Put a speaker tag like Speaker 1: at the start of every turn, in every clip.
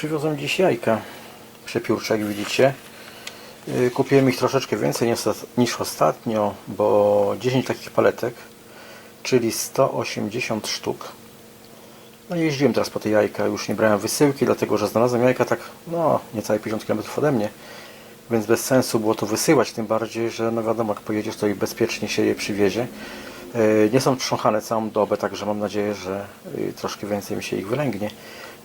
Speaker 1: Przywiozłem dziś jajka przepiórcze, jak widzicie. Yy, Kupiłem ich troszeczkę więcej niż, ostatnio, bo 10 takich paletek, czyli 180 sztuk. No i jeździłem teraz po te jajka, już nie brałem wysyłki, dlatego że znalazłem jajka tak, no, niecałe 50 km ode mnie. Więc bez sensu było to wysyłać, tym bardziej, że no wiadomo, jak pojedziesz, to i bezpiecznie się je przywiezie. Yy, Nie są trząchane całą dobę, także mam nadzieję, że yy, troszkę więcej mi się ich wylęgnie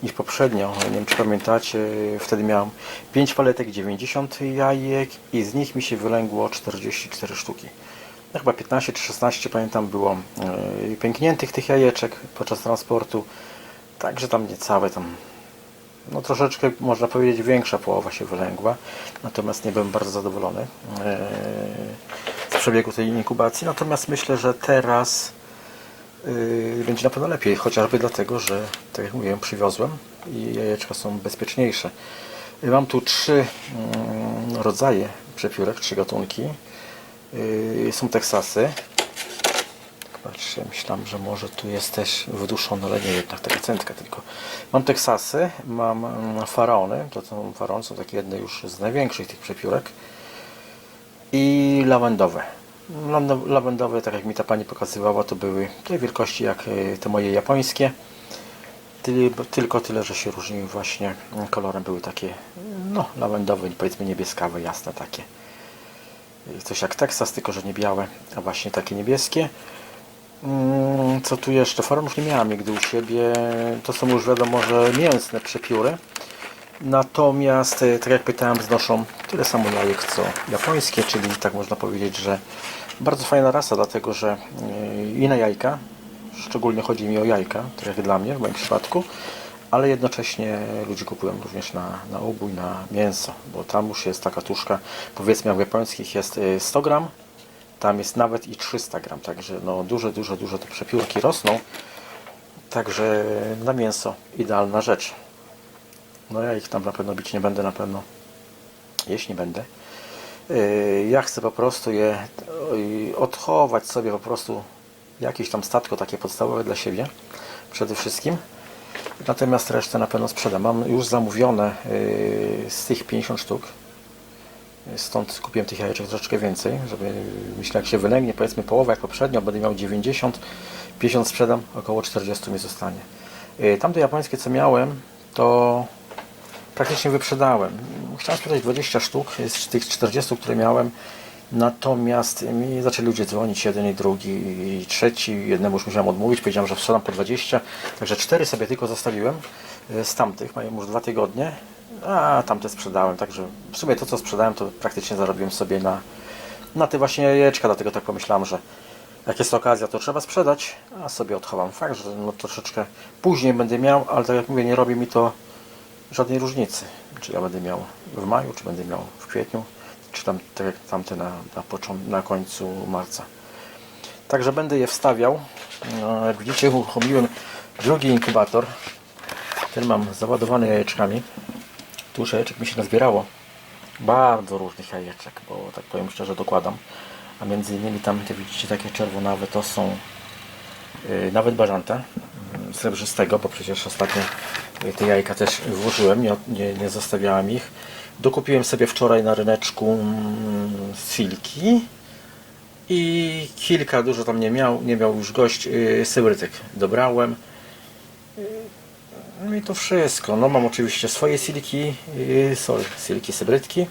Speaker 1: niż poprzednio. Nie wiem, czy pamiętacie, wtedy miałem 5 paletek, 90 jajek i z nich mi się wylęgło 44 sztuki. No chyba 15 czy 16 pamiętam było yy, pękniętych tych jajeczek podczas transportu. Także tam niecałe tam no troszeczkę można powiedzieć większa połowa się wylęgła, natomiast nie byłem bardzo zadowolony e, z przebiegu tej inkubacji, natomiast myślę, że teraz e, będzie na pewno lepiej, chociażby dlatego, że tak jak mówiłem, przywiozłem i jajeczka są bezpieczniejsze. E, Mam tu trzy mm, rodzaje przepiórek, trzy gatunki. E, Są Teksasy, Patrzcie, myślałem, że może tu jest też wyduszony, ale nie jednak taka centka tylko. Mam Teksasy, mam mm, faraony, to są faraony, są takie jedne już z największych tych przepiórek i lawendowe. Lawendowe, tak jak mi ta pani pokazywała, to były tej wielkości jak e, te moje japońskie. Tyl- Tylko tyle, że się różniły właśnie kolorem. Były takie, no, lawendowe, powiedzmy niebieskawe, jasne takie. Coś jak Teksas, tylko że nie białe, a właśnie takie niebieskie. Mm, Co tu jeszcze? Faronów nie miałem nigdy u siebie. To są już wiadomo, że mięsne przepióry. Natomiast, e, tak jak pytałem, znoszą tyle samo jajek co japońskie, czyli tak można powiedzieć, że bardzo fajna rasa, dlatego że e, i na jajka, szczególnie chodzi mi o jajka, tak jak dla mnie w moim przypadku, ale jednocześnie ludzie kupują również na, na ubój, na mięso, bo tam już jest taka tuszka, powiedzmy jak w japońskich jest e, 100 gram, tam jest nawet i 300 gram, także no duże, duże, duże te przepiórki rosną. Także na mięso idealna rzecz. No ja ich tam na pewno bić nie będę, na pewno jeść nie będę. Yy, Ja chcę po prostu je yy, odchować sobie po prostu jakieś tam statko takie podstawowe dla siebie przede wszystkim. Natomiast resztę na pewno sprzedam. Mam już zamówione yy, z tych 50 sztuk. Stąd kupiłem tych jajeczek troszeczkę więcej, żeby myślę, jak się wylęgnie, powiedzmy połowę jak poprzednio, będę miał 90, 50 sprzedam, około 40 mi zostanie. Tamte japońskie, co miałem, to praktycznie wyprzedałem. Chciałem sprzedać 20 sztuk z tych 40, które miałem, natomiast mi zaczęli ludzie dzwonić, jeden i drugi i trzeci, jednemu już musiałem odmówić, powiedziałem, że sprzedam po 20, także 4 sobie tylko zostawiłem yy, z tamtych, mają już dwa tygodnie, a tamte sprzedałem, także w sumie to co sprzedałem to praktycznie zarobiłem sobie na, na te właśnie jajeczka, dlatego tak pomyślałem, że jak jest okazja to trzeba sprzedać, a sobie odchowam. Fakt, że no troszeczkę później będę miał, ale tak jak mówię, nie robi mi to żadnej różnicy, czy ja będę miał w maju, czy będę miał w kwietniu, czy tam tak jak tamte na, na, na końcu marca. Także będę je wstawiał. No, jak widzicie uruchomiłem drugi inkubator. Ten mam załadowany jajeczkami. Tu już jajeczek mi się nazbierało. Bardzo różnych jajeczek, bo tak powiem szczerze dokładam. A między innymi tam te widzicie takie czerwonawe to są yy, nawet bażanta yy, srebrzystego, bo przecież ostatnio te jajka też włożyłem, nie, nie, nie zostawiałem ich. Dokupiłem sobie wczoraj na ryneczku mm, z filki i kilka, dużo tam nie miał, nie miał już gość, yy, sybrytyk dobrałem. No i to wszystko. No mam oczywiście swoje silki, yy, sorry, silki sybrytki.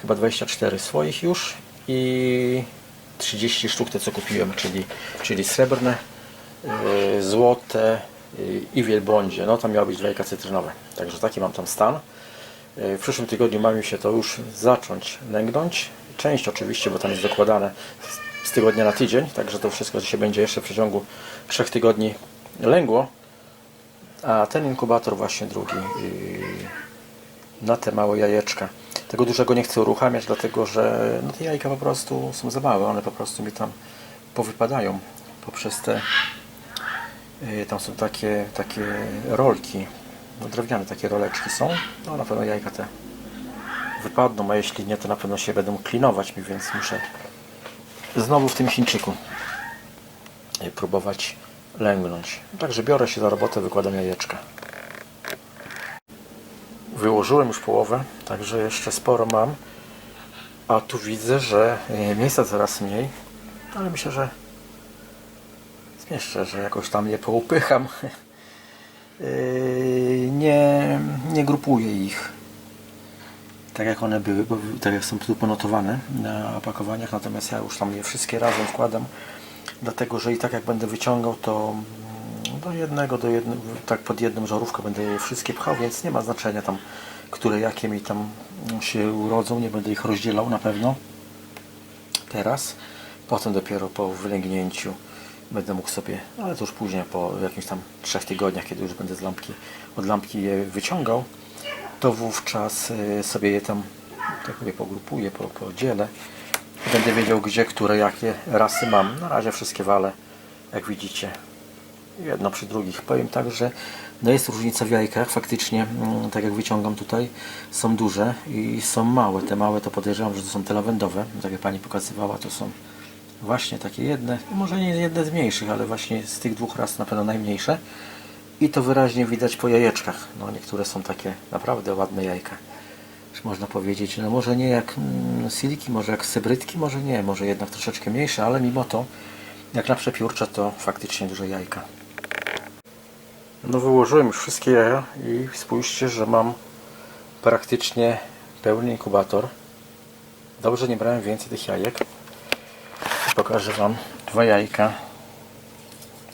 Speaker 1: Chyba 24 swoich już i 30 sztuk te co kupiłem, czyli, czyli srebrne, złote yy, i wielbłądzie. No tam miało być jajka cytrynowe. Także taki mam tam stan. Yy, W przyszłym tygodniu ma mi się to już zacząć lęgnąć. Część oczywiście, bo tam jest dokładane z- tygodnia na tydzień, także to wszystko się będzie jeszcze w przeciągu 3 tygodni lęgło. A ten inkubator właśnie drugi na te małe jajeczka. Tego dużego nie chcę uruchamiać, dlatego że no, te jajka po prostu są za małe. One po prostu mi tam powypadają poprzez te tam są takie, takie rolki. No, drewniane takie roleczki są. No na pewno jajka te wypadną, a jeśli nie, to na pewno się będą klinować mi, więc muszę znowu w tym Chińczyku yy, próbować lęgnąć. Także biorę się za robotę, wykładam jajeczka. wyłożyłem już połowę, także jeszcze sporo mam. A tu widzę, że e, miejsca coraz mniej, ale myślę, że zmieszczę, że jakoś tam je poupycham. Yy, nie, nie grupuję ich. Tak jak one były, bo tak jak są tu ponotowane na opakowaniach, natomiast ja już tam je wszystkie razem wkładam, dlatego że i tak jak będę wyciągał, to mm, do jednego, do jednego, tak pod jedną żarówkę będę je wszystkie pchał, więc nie ma znaczenia tam, które jakie mi tam się urodzą, nie będę ich rozdzielał na pewno teraz, potem dopiero po wylęgnięciu będę mógł sobie, ale to już później po jakimś tam trzech tygodniach, kiedy już będę z lampki, od lampki je wyciągał, to wówczas y, sobie je tam tak mówię, pogrupuję, po- podzielę będę wiedział gdzie, które, jakie rasy mam. Na razie wszystkie wale, jak widzicie, jedno przy drugich. Powiem tak, że no jest różnica w jajkach, faktycznie, mm, tak jak wyciągam tutaj, są duże i są małe. Te małe to podejrzewam, że to są te lawendowe, tak jak Pani pokazywała, to są właśnie takie jedne, może nie jedne z mniejszych, ale właśnie z tych dwóch ras na pewno najmniejsze. I to wyraźnie widać po jajeczkach. No niektóre są takie naprawdę ładne jajka. Już można powiedzieć, no może nie jak mm, siliki, może jak sybrytki, może nie, może jednak troszeczkę mniejsze, ale mimo to, jak na przepiórcze, to faktycznie duże jajka. No wyłożyłem już wszystkie jaja i spójrzcie, że mam praktycznie pełny inkubator. Dobrze nie brałem więcej tych jajek. Pokażę Wam dwa jajka.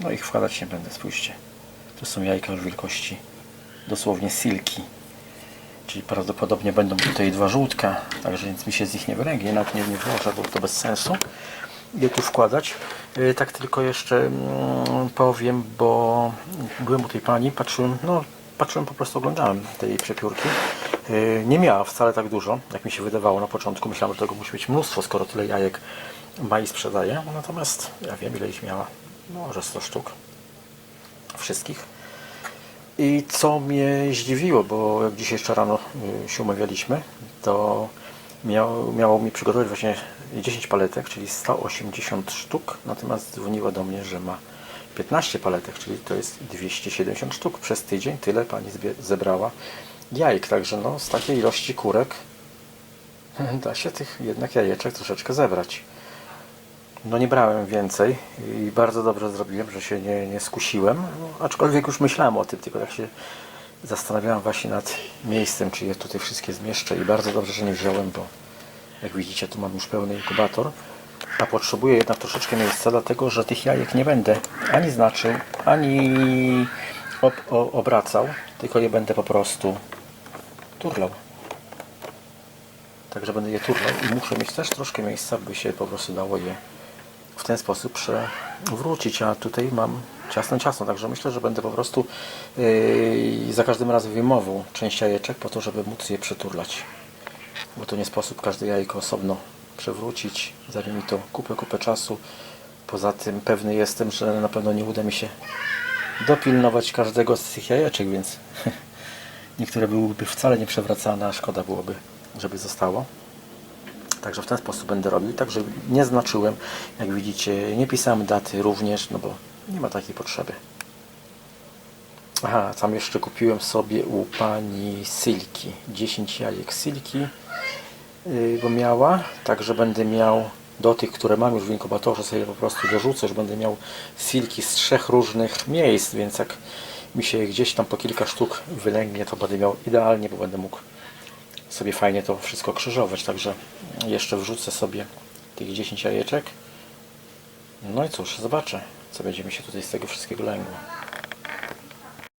Speaker 1: No ich wkładać nie będę, spójrzcie. To są jajka już wielkości dosłownie silki. Czyli prawdopodobnie będą tutaj dwa żółtka, także nic mi się z nich nie wylęgnie, nawet nie, nie włożę, bo to bez sensu je tu wkładać. Yy, Tak tylko jeszcze mm, powiem, bo byłem u tej pani, patrzyłem, no patrzyłem po prostu, oglądałem tej przepiórki. Yy, Nie miała wcale tak dużo, jak mi się wydawało na początku. Myślałem, że tego musi być mnóstwo, skoro tyle jajek ma i sprzedaje. Natomiast ja wiem, ile ich miała. Może 100 sztuk. Wszystkich. I co mnie zdziwiło, bo jak dzisiaj jeszcze rano y, się umawialiśmy, to miał, miało mi przygotować właśnie 10 paletek, czyli 180 sztuk, natomiast dzwoniła do mnie, że ma 15 paletek, czyli to jest 270 sztuk. Przez tydzień tyle pani zebrała jajek, także no, z takiej ilości kurek da się tych jednak jajeczek troszeczkę zebrać. No nie brałem więcej i bardzo dobrze zrobiłem, że się nie, nie skusiłem, no, aczkolwiek już myślałem o tym, tylko tak się zastanawiałem właśnie nad miejscem, czy je tutaj wszystkie zmieszczę i bardzo dobrze, że nie wziąłem, bo jak widzicie tu mam już pełny inkubator, a potrzebuję jednak troszeczkę miejsca, dlatego że tych jajek nie będę ani znaczył, ani ob, obracał, tylko je będę po prostu turlał. Także będę je turlał i muszę mieć też troszkę miejsca, by się po prostu dało je w ten sposób przewrócić, a tutaj mam ciasno ciasno, także myślę, że będę po prostu yy, za każdym razem wyjmował część jajeczek po to, żeby móc je przeturlać. Bo to nie sposób każde jajko osobno przewrócić, zajmie mi to kupę, kupę czasu. Poza tym pewny jestem, że na pewno nie uda mi się dopilnować każdego z tych jajeczek, więc niektóre byłyby wcale nie przewracane, a szkoda byłoby, żeby zostało. Także w ten sposób będę robił. Także nie znaczyłem, jak widzicie, nie pisałem daty również, no bo nie ma takiej potrzeby. Aha, tam jeszcze kupiłem sobie u pani Silki 10 jajek Silki, yy, bo miała, także będę miał do tych, które mam już w inkubatorze, sobie po prostu dorzucę, że będę miał silki z trzech różnych miejsc, więc jak mi się gdzieś tam po kilka sztuk wylęgnie, to będę miał idealnie, bo będę mógł sobie fajnie to wszystko krzyżować, także jeszcze wrzucę sobie tych 10 jajeczek. No i cóż, zobaczę, co będzie mi się tutaj z tego wszystkiego lęgło.